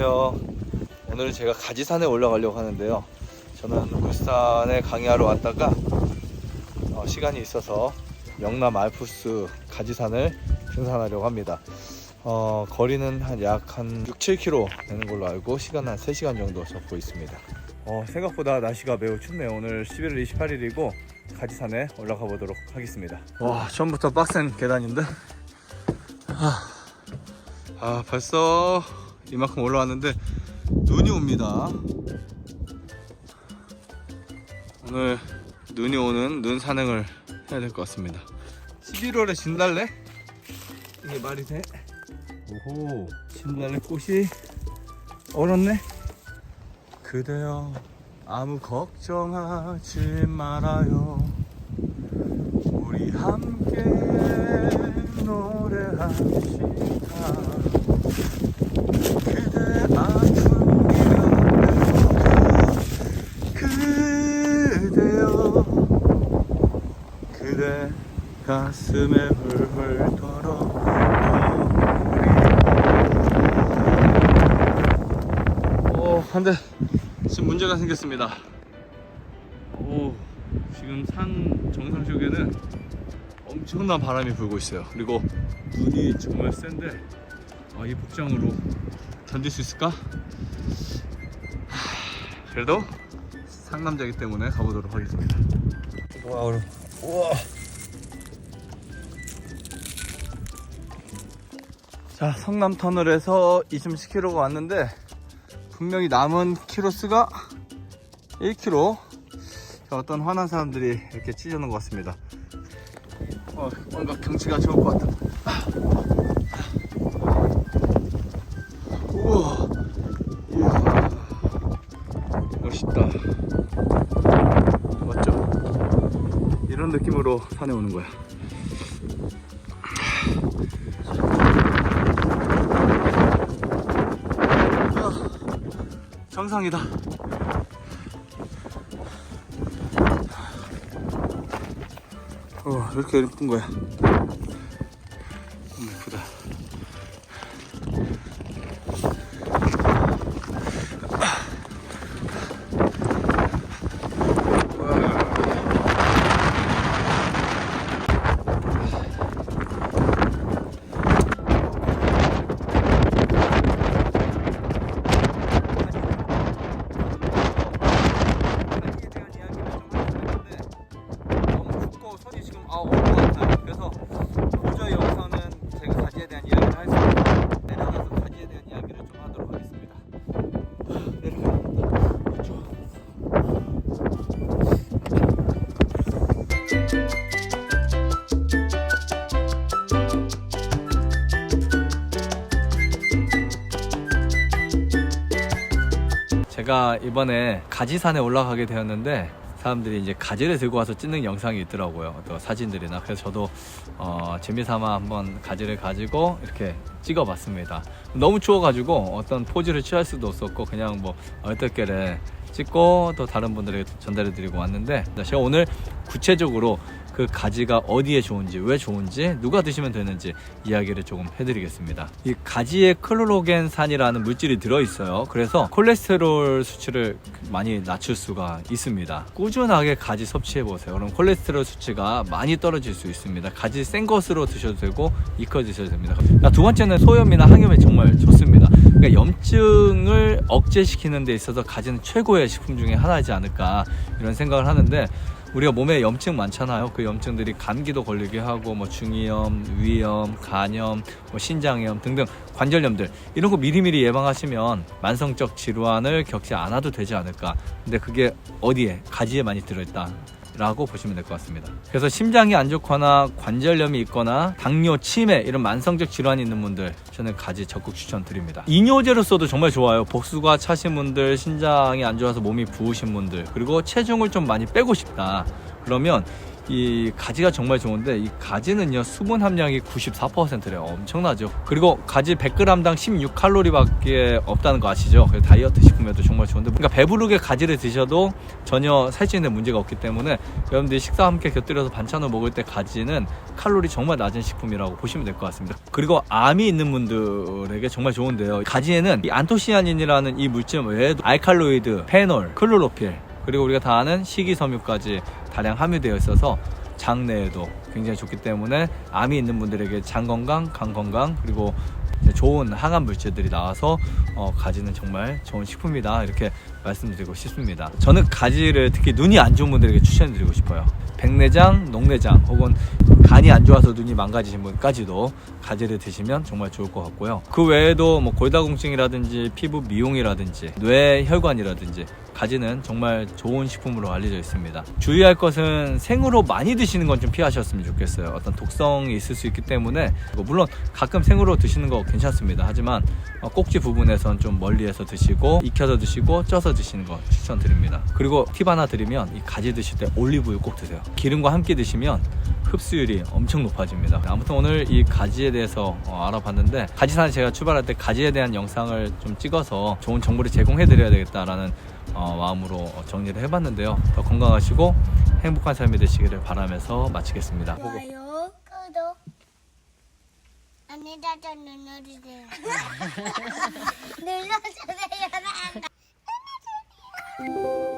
안녕하세요. 오늘은 제가 가지산에 올라가려고 하는데요. 저는 울산에 강의하러 왔다가 어, 시간이 있어서 영남 알프스 가지산을 등산하려고 합니다. 어, 거리는 한 약한 6, 7km 되는 걸로 알고 시간은 한 3시간 정도 적고 있습니다. 어, 생각보다 날씨가 매우 춥네요. 오늘 11월 28일이고 가지산에 올라가 보도록 하겠습니다. 와, 처음부터 빡센 계단인데. 아, 아 벌써 이만큼 올라왔는데 눈이 옵니다. 오늘 눈이 오는 눈 산행을 해야 될 것 같습니다. 11월에 진달래? 이게 말이 돼? 오호, 진달래 꽃이 얼었네. 그대여 아무 걱정하지 말아요. 우리 함께 노래합시다. 그대 아픈 기억을 그대여 그대 가슴에 훌훌 털어. 오 한데 지금 문제가 생겼습니다. 오 지금 산 정상 쪽에는 엄청난 바람이 불고 있어요. 그리고 눈이 정말 센데 아, 이 복장으로 견딜 수 있을까? 하, 그래도 상남자이기 때문에 가보도록 하겠습니다. 와 오늘 우와 자 성남 터널에서 26km가 왔는데 분명히 남은 키로수가 1km 자, 어떤 화난 사람들이 이렇게 찢어놓은 것 같습니다. 어, 뭔가 경치가 좋을 것 같다 우와. 이야. 멋있다. 맞죠? 이런 느낌으로 산에 오는 거야 정상이다 어, 왜 이렇게 예쁜 거야? 제가 이번에 가지산에 올라가게 되었는데 사람들이 이제 가지를 들고 와서 찍는 영상이 있더라고요. 또 사진들이나 그래서 저도 어, 재미삼아 한번 가지를 가지고 이렇게 찍어봤습니다. 너무 추워가지고 어떤 포즈를 취할 수도 없었고 그냥 뭐 얼떨결에 찍고 또 다른 분들에게 전달해드리고 왔는데 제가 오늘 구체적으로 그 가지가 어디에 좋은지 왜 좋은지 누가 드시면 되는지 이야기를 조금 해드리겠습니다. 이 가지에 클로로겐산이라는 물질이 들어있어요. 그래서 콜레스테롤 수치를 많이 낮출 수가 있습니다. 꾸준하게 가지 섭취해 보세요. 그럼 콜레스테롤 수치가 많이 떨어질 수 있습니다. 가지 센 것으로 드셔도 되고 익혀 드셔도 됩니다. 자, 두 번째는 소염이나 항염에 정말 좋습니다. 그러니까 염증을 억제시키는 데 있어서 가지는 최고의 식품 중에 하나이지 않을까 이런 생각을 하는데 우리가 몸에 염증 많잖아요. 그 염증들이 감기도 걸리게 하고 뭐 중이염, 위염, 간염, 뭐 신장염 등등 관절염들 이런 거 미리미리 예방하시면 만성적 질환을 겪지 않아도 되지 않을까. 근데 그게 어디에 가지에 많이 들어있다. 라고 보시면 될 것 같습니다. 그래서 심장이 안 좋거나 관절염이 있거나 당뇨, 치매 이런 만성적 질환이 있는 분들 저는 가지 적극 추천드립니다. 이뇨제로서도 정말 좋아요. 복수가 차신 분들, 신장이 안 좋아서 몸이 부으신 분들, 그리고 체중을 좀 많이 빼고 싶다. 그러면 이 가지가 정말 좋은데 이 가지는요 수분 함량이 94%래요. 엄청나죠. 그리고 가지 100g당 16칼로리밖에 없다는 거 아시죠? 다이어트 식품에도 정말 좋은데. 그러니까 배부르게 가지를 드셔도 전혀 살찌는데 문제가 없기 때문에 여러분들이 식사 함께 곁들여서 반찬을 먹을 때 가지는 칼로리 정말 낮은 식품이라고 보시면 될 것 같습니다. 그리고 암이 있는 분들에게 정말 좋은데요. 가지에는 이 안토시아닌이라는 이 물질 외에도 알칼로이드, 페놀, 클로로필 그리고 우리가 다 아는 식이섬유까지 다량 함유되어 있어서 장내에도 굉장히 좋기 때문에 암이 있는 분들에게 장 건강, 간 건강 그리고 좋은 항암 물질들이 나와서 어, 가지는 정말 좋은 식품이다 이렇게 말씀드리고 싶습니다. 저는 가지를 특히 눈이 안 좋은 분들에게 추천드리고 싶어요. 백내장, 녹내장 혹은 간이 안 좋아서 눈이 망가지신 분까지도 가지를 드시면 정말 좋을 것 같고요. 그 외에도 뭐 골다공증이라든지 피부 미용이라든지 뇌 혈관이라든지 가지는 정말 좋은 식품으로 알려져 있습니다. 주의할 것은 생으로 많이 드시는 건 좀 피하셨으면 좋겠어요. 어떤 독성이 있을 수 있기 때문에 뭐 물론 가끔 생으로 드시는 거 괜찮습니다. 하지만 어, 꼭지 부분에선 좀 멀리해서 드시고 익혀서 드시고 쪄서 드시는 거 추천드립니다. 그리고 팁 하나 드리면 이 가지 드실 때 올리브유 꼭 드세요. 기름과 함께 드시면 흡수율이 엄청 높아집니다. 아무튼 오늘 이 가지에 대해서 어, 알아봤는데 가지산 제가 출발할 때 가지에 대한 영상을 좀 찍어서 좋은 정보를 제공해 드려야 되겠다라는 어, 마음으로 정리를 해봤는데요. 더 건강하시고 행복한 삶이 되시기를 바라면서 마치겠습니다. 좋아요 구독. 안에 다져 눌러주세요. 눌러주세요 눌러주세요.